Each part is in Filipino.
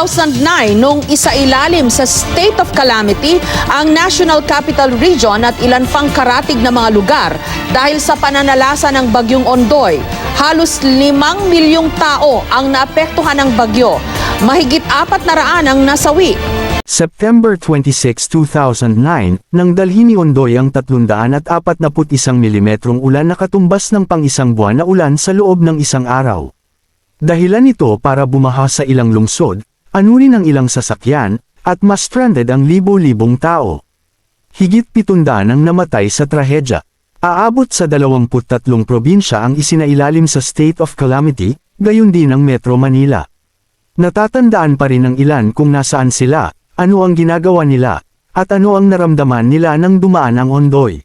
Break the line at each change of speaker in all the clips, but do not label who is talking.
2009 nung isailalim sa state of calamity ang National Capital Region at ilan pang karatig na mga lugar dahil sa pananalasa ng bagyong Ondoy. Halos limang milyong tao ang naapektuhan ng bagyo. Mahigit apat na raan ang nasawi.
September 26, 2009, nang dalhin ni Ondoy ang 341 mm ulan na katumbas ng pang isang buwan na ulan sa loob ng isang araw. Dahilan nito para bumaha sa ilang lungsod, anurin ang ilang sasakyan, at mas stranded ang libo-libong tao. Higit 700 ang namatay sa trahedya. Aabot sa 23 probinsya ang isinailalim sa state of calamity, gayon din ang Metro Manila. Natatandaan pa rin ng ilan kung nasaan sila, ano ang ginagawa nila, at ano ang naramdaman nila nang dumaan ang ondoy.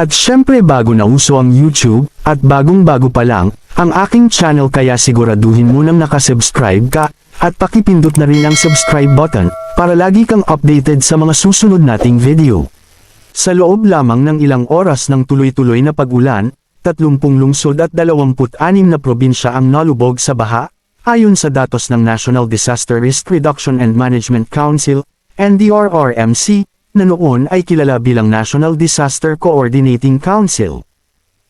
At syempre bago na uso ang YouTube, at bagong bago pa lang, ang aking channel kaya siguraduhin mo nang nakasubscribe ka, at pakipindot na rin ang subscribe button, para lagi kang updated sa mga susunod nating video. Sa loob lamang ng ilang oras ng tuloy-tuloy na pag-ulan, 30 lungsod at 26 na probinsya ang nalubog sa baha, ayon sa datos ng National Disaster Risk Reduction and Management Council, NDRRMC, na noon ay kilala bilang National Disaster Coordinating Council.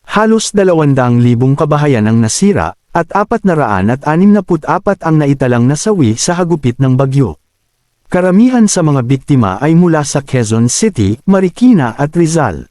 Halos 200,000 kabahayan ang nasira, at 464 ang naitalang nasawi sa hagupit ng bagyo. Karamihan sa mga biktima ay mula sa Quezon City, Marikina at Rizal.